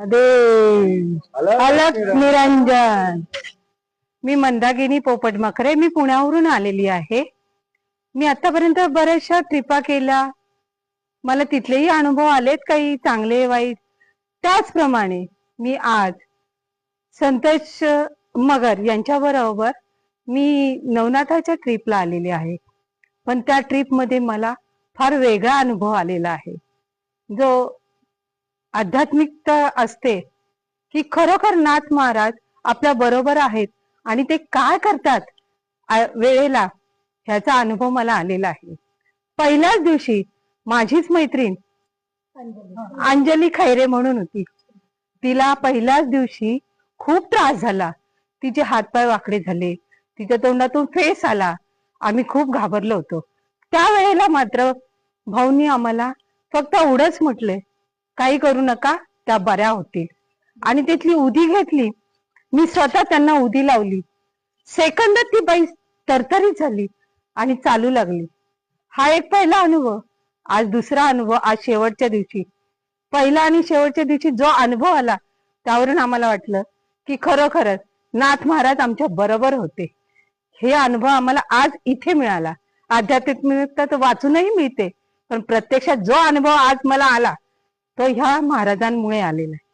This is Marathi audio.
अरे अलक निरंजन। मी मंदागिनी पोपट मकरे मी पुण्यावरून आलेली आहे. मी आतापर्यंत बऱ्याचशा ट्रिपा केल्या. मला तिथलेही अनुभव आलेत काही चांगले वाईट. त्याचप्रमाणे मी आज संतोष मगर यांच्या बरोबर मी नवनाथाच्या ट्रिपला आलेले आहे. पण त्या ट्रिपमध्ये मला फार वेगळा अनुभव आलेला आहे. जो आध्यात्मिकता असते की खरोखर नाथ महाराज आपल्या बरोबर आहेत आणि ते काय करतात वेळेला ह्याचा अनुभव मला आलेला आहे. पहिल्याच दिवशी माझीच मैत्रीण अंजली खैरे म्हणून होती. तिला पहिल्याच दिवशी खूप त्रास झाला. तिचे हातपाय वाकडे झाले. तिच्या तोंडातून फेस आला. आम्ही खूप घाबरलो होतो. त्यावेळेला मात्र भाऊनी आम्हाला फक्त एवढंच म्हटलंय काही करू नका त्या बऱ्या होतील. आणि तिथली उदी घेतली. मी स्वतः त्यांना उदी लावली. सेकंदात ती बाई तरतरीत झाली आणि चालू लागली. हा एक पहिला अनुभव. आज दुसरा अनुभव आज शेवटच्या दिवशी. पहिला आणि शेवटच्या दिवशी जो अनुभव आला त्यावरून आम्हाला वाटलं की खरोखरच नाथ महाराज आमच्या बरोबर होते. हे अनुभव आम्हाला आज इथे मिळाला. आध्यात्मिकता तर वाचूनही मिळते पण प्रत्यक्षात जो अनुभव आज मला आला तो ह्या महाराजांमुळे आलेला आहे.